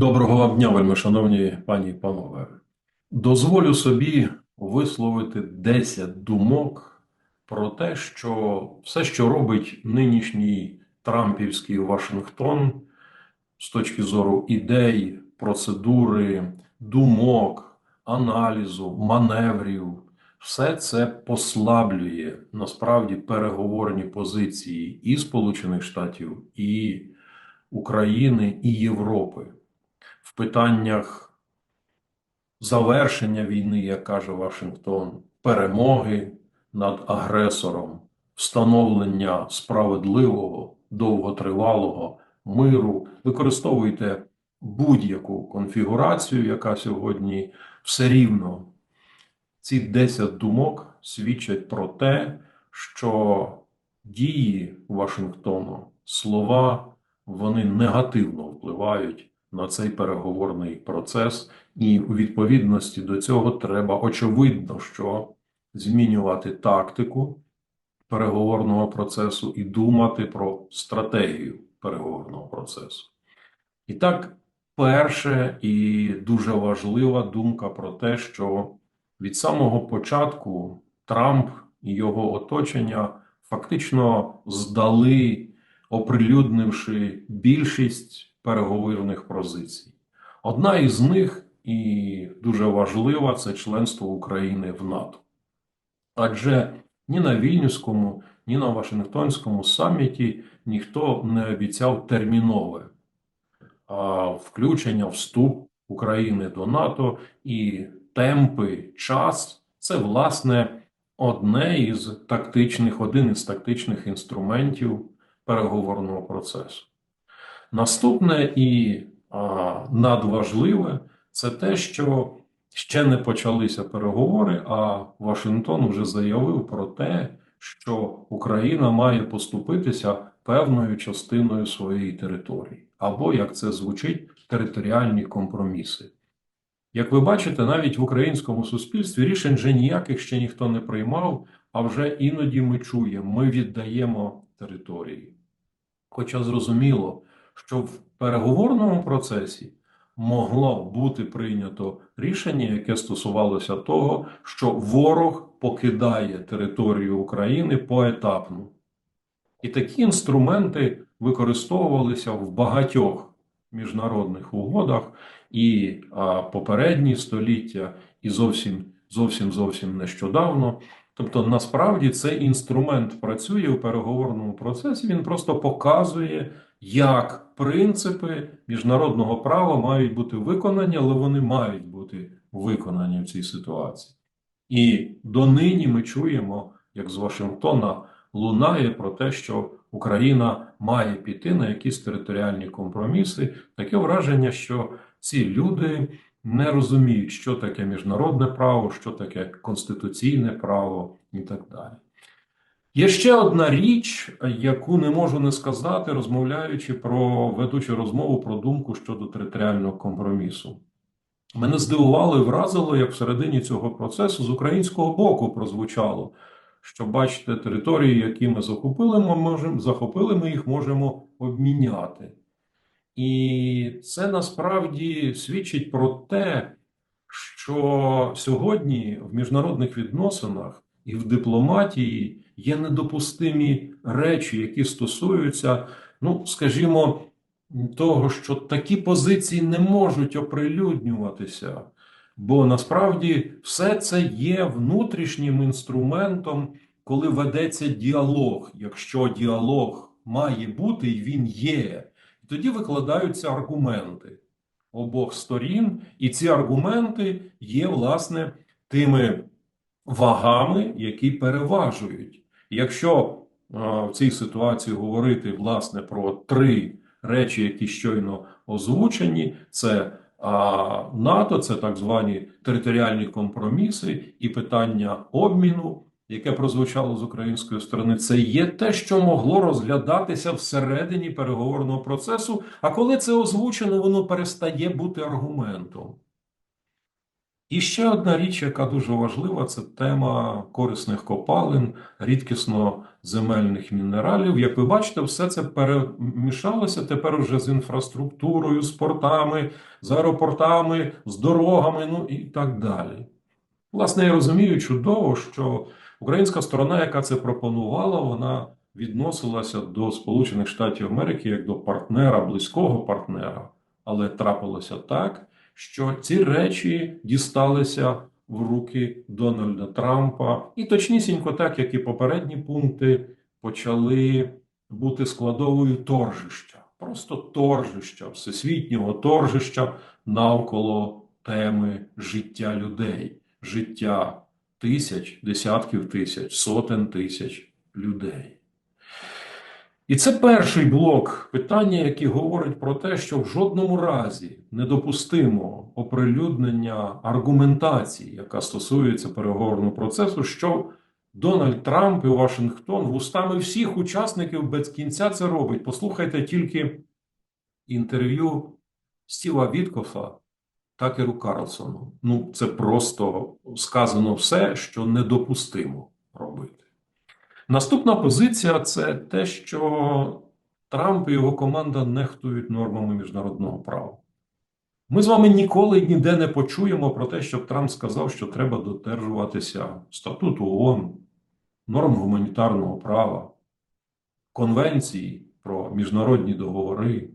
Доброго вам дня, вельми шановні пані і панове. Дозволю собі висловити 10 думок про те, що все, що робить нинішній Трампівський Вашингтон з точки зору ідей, процедури, думок, аналізу, маневрів, все це послаблює насправді переговорні позиції і Сполучених Штатів, і України, і Європи в питаннях завершення війни, як каже Вашингтон, перемоги над агресором, встановлення справедливого, довготривалого миру. Використовуйте будь-яку конфігурацію, яка сьогодні все рівно. Ці 10 думок свідчать про те, що дії Вашингтону, слова, вони негативно впливають на цей переговорний процес, і у відповідності до цього треба очевидно, що змінювати тактику переговорного процесу і думати про стратегію переговорного процесу. І так, перше і дуже важлива думка про те, що від самого початку Трамп і його оточення фактично здали, оприлюднивши більшість переговорних позицій. Одна із них, і дуже важлива, це членство України в НАТО. Адже ні на Вільнюському, ні на Вашингтонському саміті ніхто не обіцяв термінове включення, вступ України до НАТО і темпи, час це, власне, одне із тактичних, один із тактичних інструментів переговорного процесу. Наступне і а, надважливе це те, що ще не почалися переговори, а Вашингтон вже заявив про те, що Україна має поступитися певною частиною своєї території, або, як це звучить, територіальні компроміси. Як ви бачите, навіть в українському суспільстві рішень вже ніяких ще ніхто не приймав, а вже іноді ми чуємо, ми віддаємо території. Хоча зрозуміло, що в переговорному процесі могло бути прийнято рішення, яке стосувалося того, що ворог покидає територію України поетапно. І такі інструменти використовувалися в багатьох міжнародних угодах і а, попередні століття, і зовсім зовсім зовсім нещодавно. Тобто, насправді цей інструмент працює у переговорному процесі, він просто показує, як принципи міжнародного права мають бути виконані, але вони мають бути виконані в цій ситуації. І донині ми чуємо, як з Вашингтона лунає про те, що Україна має піти на якісь територіальні компроміси. Таке враження, що ці люди не розуміють, що таке міжнародне право, що таке конституційне право і так далі. Є ще одна річ, яку не можу не сказати, розмовляючи про ведучу розмову про думку щодо територіального компромісу. Мене здивувало і вразило, як всередині цього процесу з українського боку прозвучало, що бачите, території, які ми захопили, ми можемо захопили, ми їх можемо обміняти. І це насправді свідчить про те, що сьогодні в міжнародних відносинах і в дипломатії є недопустимі речі, які стосуються, ну, скажімо, того, що такі позиції не можуть оприлюднюватися, бо насправді все це є внутрішнім інструментом, коли ведеться діалог. Якщо діалог має бути і він є, тоді викладаються аргументи обох сторін, і ці аргументи є, власне, тими вагами, які переважують. Якщо в цій ситуації говорити власне про три речі, які щойно озвучені, це НАТО, це так звані територіальні компроміси і питання обміну, яке прозвучало з української сторони, це є те, що могло розглядатися всередині переговорного процесу. А коли це озвучено, воно перестає бути аргументом. І ще одна річ, яка дуже важлива, це тема корисних копалин, рідкісно земельних мінералів. Як ви бачите, все це перемішалося тепер уже з інфраструктурою, з портами, з аеропортами, з дорогами, ну і так далі. Власне, я розумію чудово, що українська сторона, яка це пропонувала, вона відносилася до Сполучених Штатів Америки як до партнера, близького партнера. Але трапилося так, що ці речі дісталися в руки Дональда Трампа, і точнісінько, так як і попередні пункти, почали бути складовою торжища, просто торжища, всесвітнього торжища навколо теми життя людей, життя тисяч, десятків тисяч, сотень тисяч людей. І це перший блок питання, який говорить про те, що в жодному разі недопустимо оприлюднення аргументації, яка стосується переговорного процесу, що Дональд Трамп і Вашингтон вустами всіх учасників без кінця це робить. Послухайте тільки інтерв'ю Стіва Віткофа Такеру Карлсону. Ну, це просто сказано все, що недопустимо робити. Наступна позиція це те, що Трамп і його команда нехтують нормами міжнародного права. Ми з вами ніколи ніде не почуємо про те, щоб Трамп сказав, що треба додержуватися статуту ООН, норм гуманітарного права, конвенції про міжнародні договори.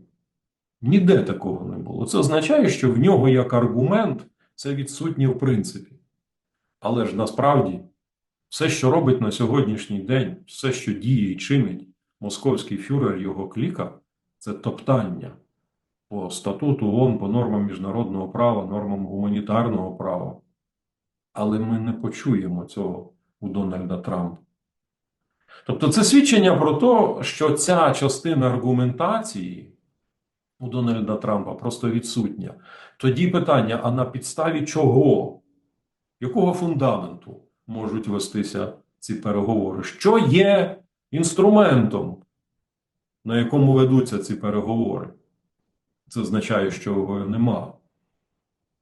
Ніде такого не було. Це означає, що в нього як аргумент це відсутнє в принципі. Але ж насправді. Все, що робить на сьогоднішній день, все, що діє і чинить московський фюрер його кліка, це топтання по статуту ООН, по нормам міжнародного права, нормам гуманітарного права. Але ми не почуємо цього у Дональда Трампа. Тобто це свідчення про те, що ця частина аргументації у Дональда Трампа просто відсутня. Тоді питання: а на підставі чого? Якого фундаменту? Можуть вестися ці переговори. Що є інструментом, на якому ведуться ці переговори? Це означає, що його нема.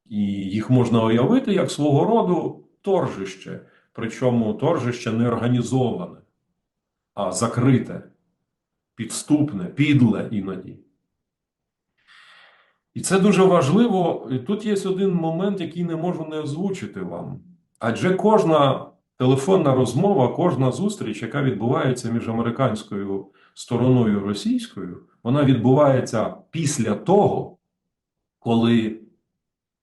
І їх можна уявити як свого роду торжище. Причому торжище не організоване, а закрите, підступне, підле іноді. І це дуже важливо. І тут є один момент, який не можу не озвучити вам. Адже кожна телефонна розмова, кожна зустріч, яка відбувається між американською стороною і російською, вона відбувається після того, коли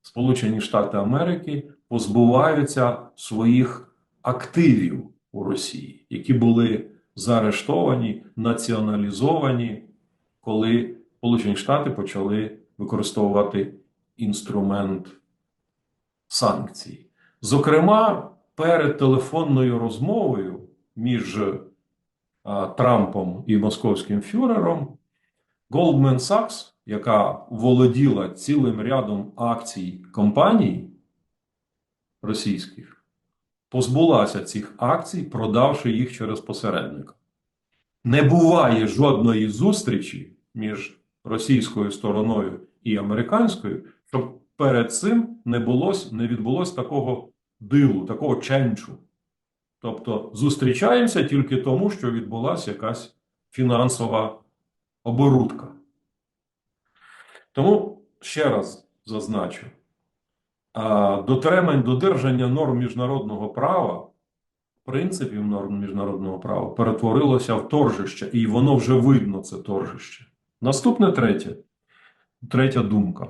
Сполучені Штати Америки позбуваються своїх активів у Росії, які були заарештовані, націоналізовані, коли Сполучені Штати почали використовувати інструмент санкцій. Зокрема, перед телефонною розмовою між а, Трампом і московським фюрером Goldman Sachs, яка володіла цілим рядом акцій компаній російських, позбулася цих акцій, продавши їх через посередника. Не буває жодної зустрічі між російською стороною і американською, перед цим не було, не відбулось такого дилу, такого ченчу. Тобто зустрічаємося тільки тому, що відбулася якась фінансова оборудка. Тому ще раз зазначу: дотримань додержання норм міжнародного права, принципів норм міжнародного права перетворилося в торжище, і воно вже видно, це торжище. Наступне третє, третя думка.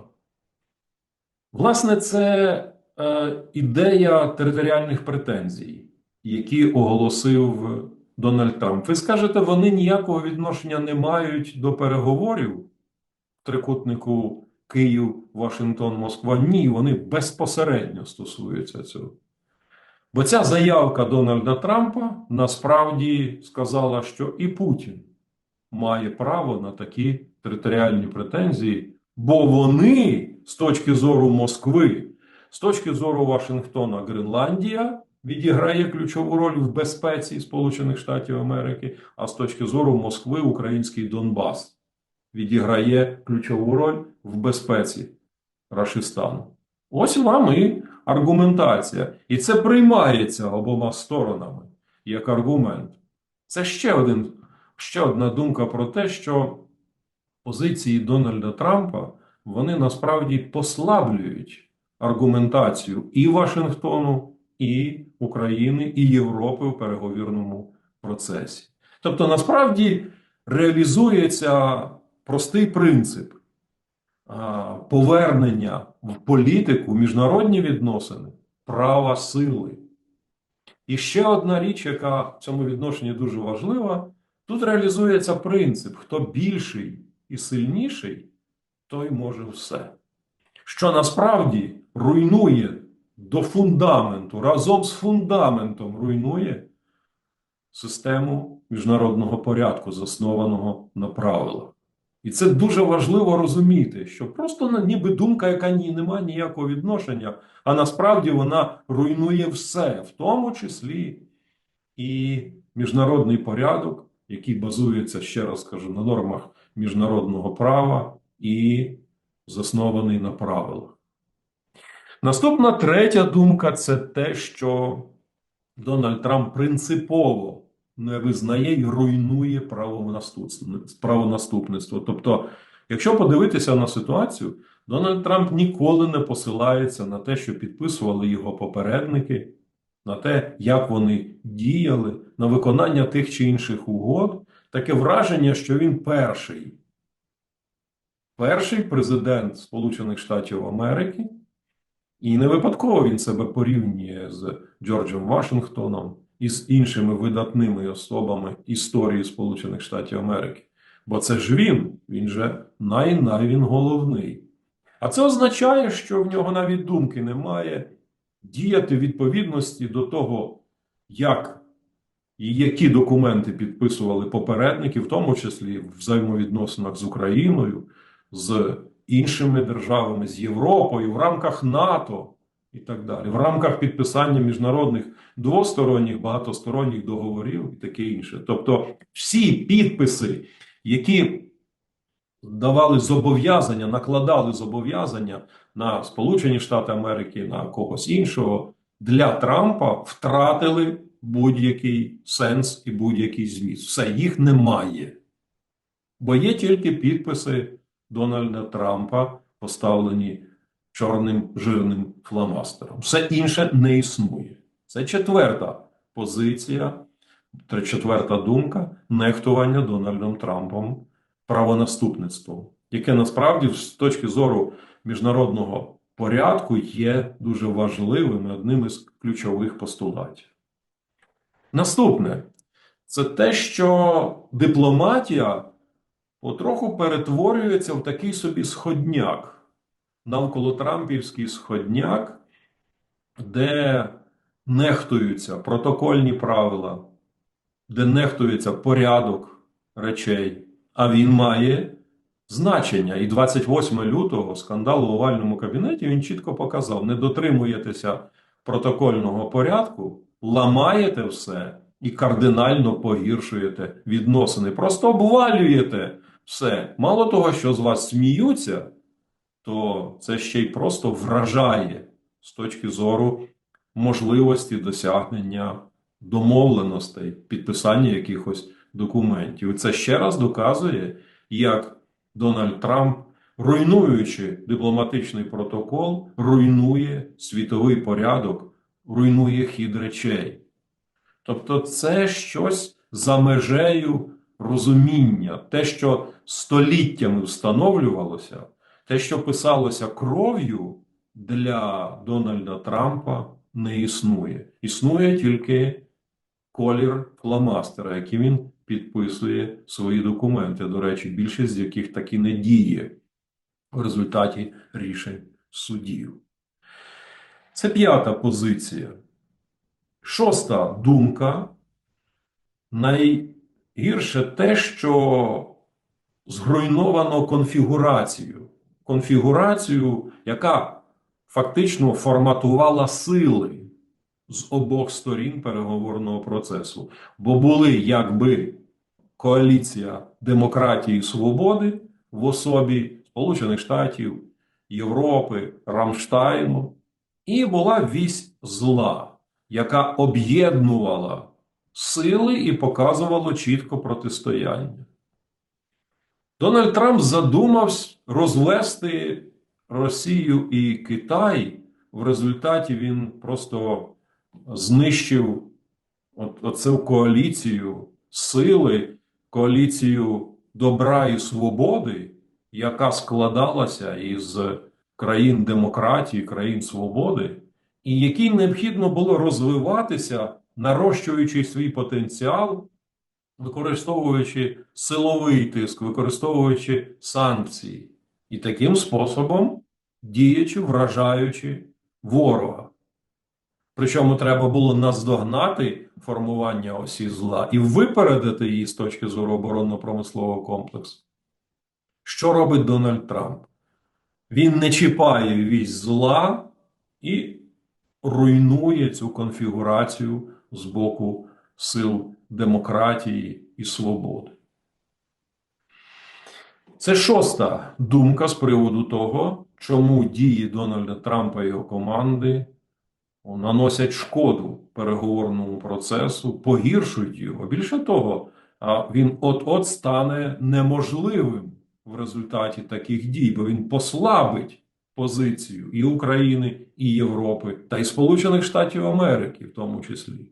Власне, це е, ідея територіальних претензій, які оголосив Дональд Трамп. Ви скажете, вони ніякого відношення не мають до переговорів трикутнику Київ, Вашингтон, Москва. Ні, вони безпосередньо стосуються цього. Бо ця заявка Дональда Трампа насправді сказала, що і Путін має право на такі територіальні претензії, бо вони з точки зору Москви, з точки зору Вашингтона, Гренландія відіграє ключову роль в безпеці Сполучених Штатів Америки, а з точки зору Москви, український Донбас відіграє ключову роль в безпеці Рашистану. Ось вам і аргументація. І це приймається обома сторонами як аргумент. Це ще, один, ще одна думка про те, що позиції Дональда Трампа вони насправді послаблюють аргументацію і Вашингтону, і України, і Європи в переговірному процесі. Тобто, насправді реалізується простий принцип повернення в політику, міжнародні відносини, права сили. І ще одна річ, яка в цьому відношенні дуже важлива, тут реалізується принцип: хто більший і сильніший, той може все. Що насправді руйнує до фундаменту, разом з фундаментом руйнує систему міжнародного порядку, заснованого на правилах. І це дуже важливо розуміти, що просто ніби думка, яка ні, не має ніякого відношення, а насправді вона руйнує все, в тому числі і міжнародний порядок, який базується, ще раз кажу, на нормах міжнародного права і заснований на правилах. Наступна третя думка це те, що Дональд Трамп принципово не визнає і руйнує правонаступництво. Тобто, якщо подивитися на ситуацію, Дональд Трамп ніколи не посилається на те, що підписували його попередники, на те, як вони діяли, на виконання тих чи інших угод. Таке враження, що він перший, перший президент Сполучених Штатів Америки, і не випадково він себе порівнює з Джорджем Вашингтоном і з іншими видатними особами історії Сполучених Штатів Америки. Бо це ж він, він же най-най він головний. А це означає, що в нього навіть думки немає діяти відповідності до того, як і які документи підписували попередники, в тому числі в взаємовідносинах з Україною, з іншими державами, з Європою, в рамках НАТО і так далі, в рамках підписання міжнародних двосторонніх, багатосторонніх договорів і таке інше. Тобто, всі підписи, які давали зобов'язання, накладали зобов'язання на Сполучені Штати Америки, на когось іншого, для Трампа втратили будь-який сенс і будь-який зміст. Все, їх немає. Бо є тільки підписи Дональда Трампа, поставлені чорним жирним фломастером. Все інше не існує. Це четверта позиція, четверта думка нехтування Дональдом Трампом правонаступництвом, яке насправді з точки зору міжнародного порядку є дуже важливим і одним із ключових постулатів. Наступне це те, що дипломатія потроху перетворюється в такий собі сходняк, навколо Трампівський сходняк, де нехтуються протокольні правила, де нехтується порядок речей, а він має значення. І 28 лютого скандал в овальному кабінеті він чітко показав: не дотримуєтеся протокольного порядку, ламаєте все і кардинально погіршуєте відносини. Просто обвалюєте все. Мало того, що з вас сміються, то це ще й просто вражає з точки зору можливості досягнення домовленостей, підписання якихось документів. І це ще раз доказує, як Дональд Трамп, руйнуючи дипломатичний протокол, руйнує світовий порядок, руйнує хід речей. Тобто, це щось за межею розуміння, те, що століттями встановлювалося, те, що писалося кров'ю для Дональда Трампа, не існує. Існує тільки колір фломастера, яким він підписує свої документи. До речі, більшість з яких таки не діє в результаті рішень судів. Це п'ята позиція. Шоста думка. Найгірше те, що зруйновано конфігурацію. Конфігурацію, яка фактично форматувала сили з обох сторін переговорного процесу. Бо були якби коаліція демократії і свободи в особі Сполучених Штатів, Європи, Рамштайну, і була вісь зла, яка об'єднувала сили і показувала чітко протистояння. Дональд Трамп задумався розвести Росію і Китай. В результаті він просто знищив от, оцю коаліцію сили, коаліцію добра і свободи, яка складалася із країн демократії, країн свободи, і якій необхідно було розвиватися, нарощуючи свій потенціал, використовуючи силовий тиск, використовуючи санкції, і таким способом діючи, вражаючи ворога. Причому треба було наздогнати формування осі зла і випередити її з точки зору оборонно-промислового комплексу. Що робить Дональд Трамп? Він не чіпає вісь зла і руйнує цю конфігурацію з боку сил демократії і свободи. Це шоста думка з приводу того, чому дії Дональда Трампа і його команди наносять шкоду переговорному процесу, погіршують його. Більше того, він от-от стане неможливим в результаті таких дій, бо він послабить позицію і України, і Європи, та й Сполучених Штатів Америки, в тому числі.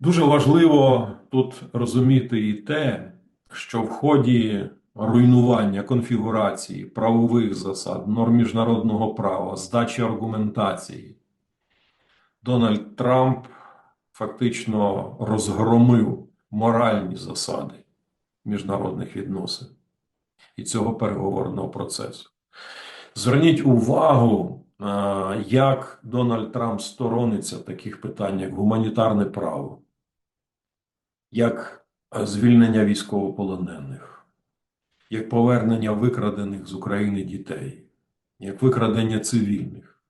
Дуже важливо тут розуміти і те, що в ході руйнування конфігурації правових засад, норм міжнародного права, здачі аргументації, Дональд Трамп фактично розгромив моральні засади міжнародних відносин і цього переговорного процесу. Зверніть увагу, як Дональд Трамп сторониться таких питань, як гуманітарне право, як звільнення військовополонених, як повернення викрадених з України дітей, як викрадення цивільних.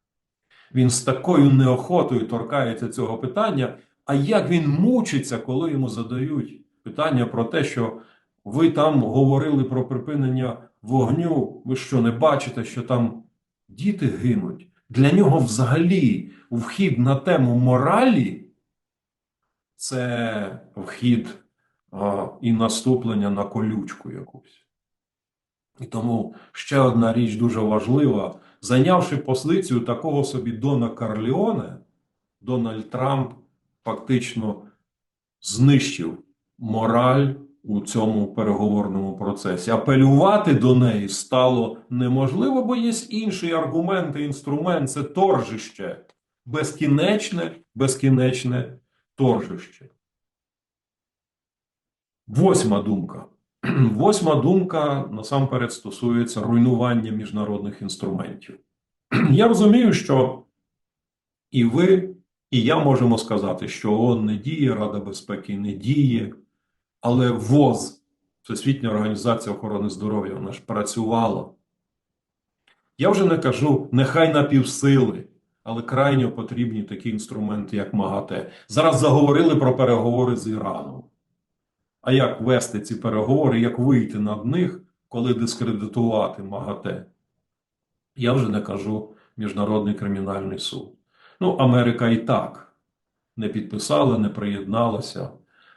Він з такою неохотою торкається цього питання. А як він мучиться, коли йому задають питання про те, що ви там говорили про припинення вогню, ви що не бачите, що там діти гинуть? Для нього взагалі вхід на тему моралі це вхід а, і наступлення на колючку якусь. І тому ще одна річ дуже важлива. Зайнявши позицію такого собі Дона Карліоне, Дональд Трамп фактично знищив мораль у цьому переговорному процесі. Апелювати до неї стало неможливо, бо є інший аргумент і інструмент це торжище, безкінечне, безкінечне торжище. Восьма думка. Восьма думка насамперед стосується руйнування міжнародних інструментів. Я розумію, що і ви, і я можемо сказати, що ООН не діє, Рада безпеки не діє, але ВОЗ, Всесвітня організація охорони здоров'я, вона ж працювала. Я вже не кажу, нехай на півсили, але крайньо потрібні такі інструменти, як МАГАТЕ. Зараз заговорили про переговори з Іраном. А як вести ці переговори, як вийти над них, коли дискредитувати МАГАТЕ? Я вже не кажу Міжнародний кримінальний суд. Ну, Америка і так не підписала, не приєдналася.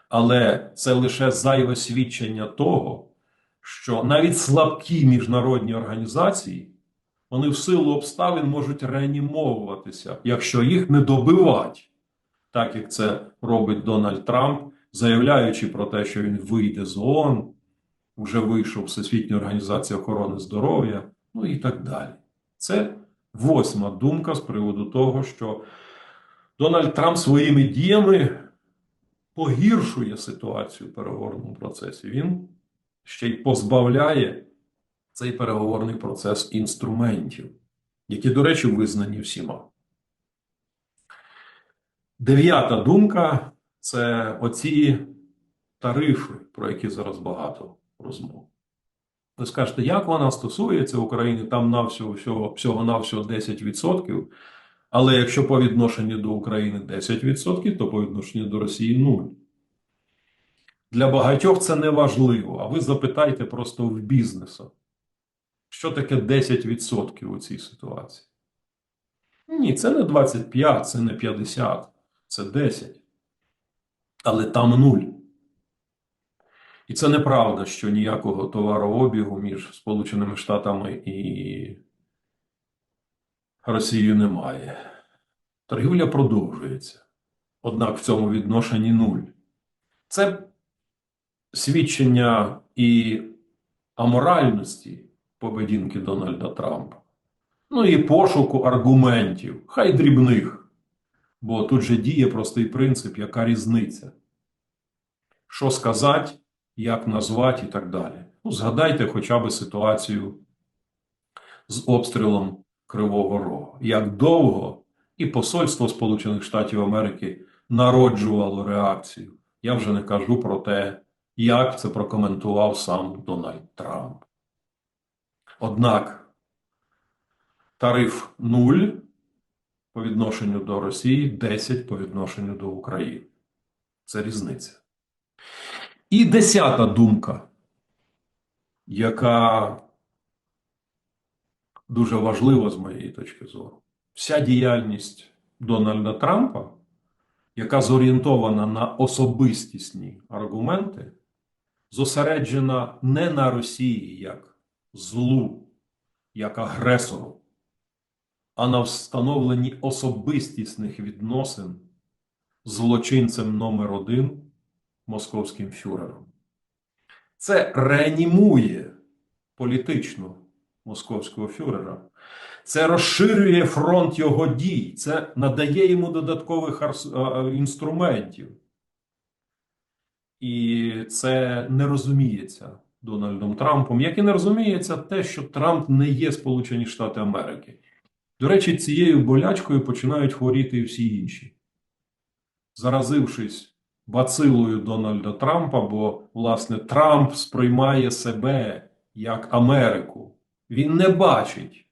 Але це лише зайве свідчення того, що навіть слабкі міжнародні організації вони в силу обставин можуть реанімовуватися, якщо їх не добивати, так як це робить Дональд Трамп, заявляючи про те, що він вийде з ООН, вже вийшов Всесвітня організація охорони здоров'я, ну і так далі. Це восьма думка з приводу того, що Дональд Трамп своїми діями погіршує ситуацію в переговорному процесі. Він ще й позбавляє цей переговорний процес інструментів, які, до речі, визнані всіма. Дев'ята думка це оці тарифи, про які зараз багато розмов. Ви скажете, як вона стосується України, там на всього, всього, всього на всього 10%. Але якщо по відношенню до України 10%, то по відношенню до Росії 0. Для багатьох це не важливо, а ви запитайте просто в бізнесу. Що таке 10% у цій ситуації? Ні, це не 25, це не 50, це 10. Але там нуль. І це неправда, що ніякого товарообігу між Сполученими Штатами і Росією немає. Торгівля продовжується. Однак в цьому відношенні нуль. Це свідчення і аморальності поведінки Дональда Трампа. Ну і пошуку аргументів, хай дрібних. Бо тут же діє простий принцип, яка різниця. Що сказати, як назвати і так далі. Ну, згадайте хоча б ситуацію з обстрілом Кривого Рогу. Як довго і Посольство Сполучених Штатів Америки народжувало реакцію. Я вже не кажу про те, як це прокоментував сам Дональд Трамп. Однак тариф 0 по відношенню до Росії, 10 по відношенню до України. Це різниця. І десята думка, яка дуже важлива з моєї точки зору. Вся діяльність Дональда Трампа, яка зорієнтована на особистісні аргументи, зосереджена не на Росії як злу, як агресору, а на встановленні особистісних відносин злочинцем номер один московським фюрером. Це реанімує політично московського фюрера. Це розширює фронт його дій, це надає йому додаткових інструментів. І це не розуміється Дональдом Трампом, як і не розуміється те, що Трамп не є Сполучені Штати Америки. До речі, цією болячкою починають хворіти і всі інші. Заразившись бацилою Дональда Трампа, бо, власне, Трамп сприймає себе як Америку. Він не бачить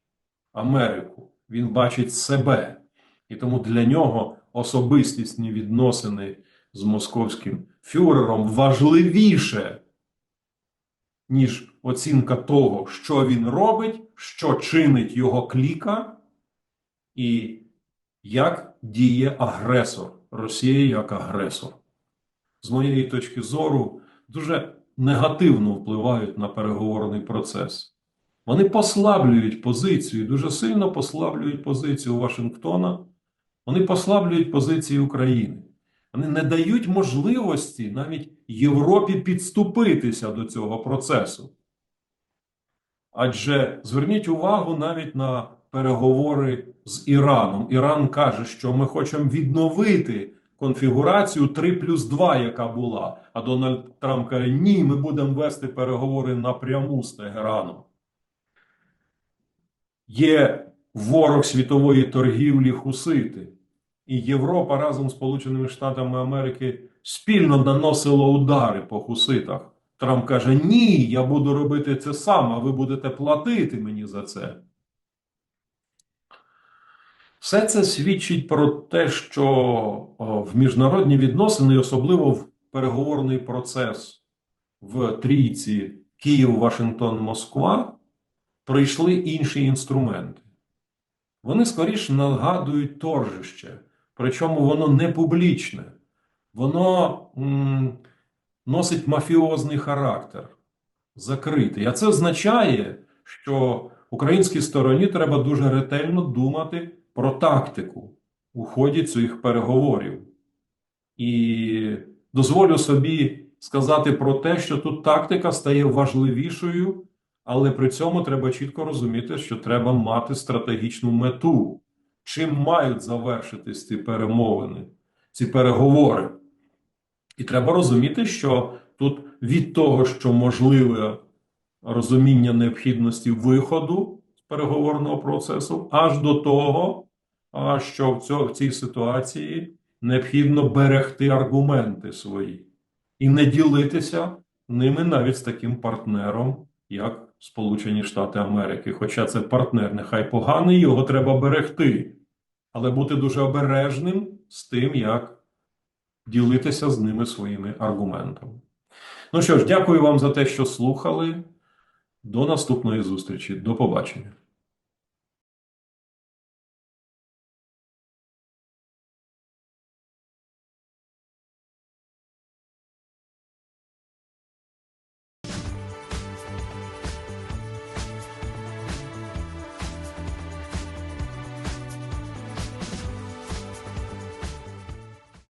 Америку, він бачить себе. І тому для нього особистісні відносини з московським фюрером важливіше, ніж оцінка того, що він робить, що чинить його кліка, і як діє агресор, Росія як агресор. З моєї точки зору, дуже негативно впливають на переговорний процес. Вони послаблюють позицію, дуже сильно послаблюють позицію Вашингтона, вони послаблюють позиції України. Вони не дають можливості навіть Європі підступитися до цього процесу. Адже зверніть увагу навіть на переговори з Іраном. Іран каже, що ми хочемо відновити конфігурацію 3 плюс 2, яка була. А Дональд Трамп каже: ні, ми будемо вести переговори напряму з Тегераном. Є ворог світової торгівлі Хусити. І Європа разом з Сполученими Штатами Америки спільно наносила удари по хуситах. Трамп каже: Ні, я буду робити це сам, а ви будете платити мені за це. Все це свідчить про те, що в міжнародні відносини, особливо в переговорний процес в трійці Київ, Вашингтон, Москва, прийшли інші інструменти. Вони скоріше нагадують торжище, причому воно не публічне, воно носить мафіозний характер, закритий. А це означає, що українській стороні треба дуже ретельно думати про тактику у ході цих переговорів. І дозволю собі сказати про те, що тут тактика стає важливішою, але при цьому треба чітко розуміти, що треба мати стратегічну мету, чим мають завершитись ці перемовини, ці переговори. І треба розуміти, що тут від того, що можливе розуміння необхідності виходу з переговорного процесу, аж до того, що в, цій ситуації необхідно берегти аргументи свої і не ділитися ними навіть з таким партнером, як Сполучені Штати Америки. Хоча це партнер нехай поганий, його треба берегти, але бути дуже обережним з тим, як ділитися з ними своїми аргументами. Ну що ж, дякую вам за те, що слухали. До наступної зустрічі. До побачення.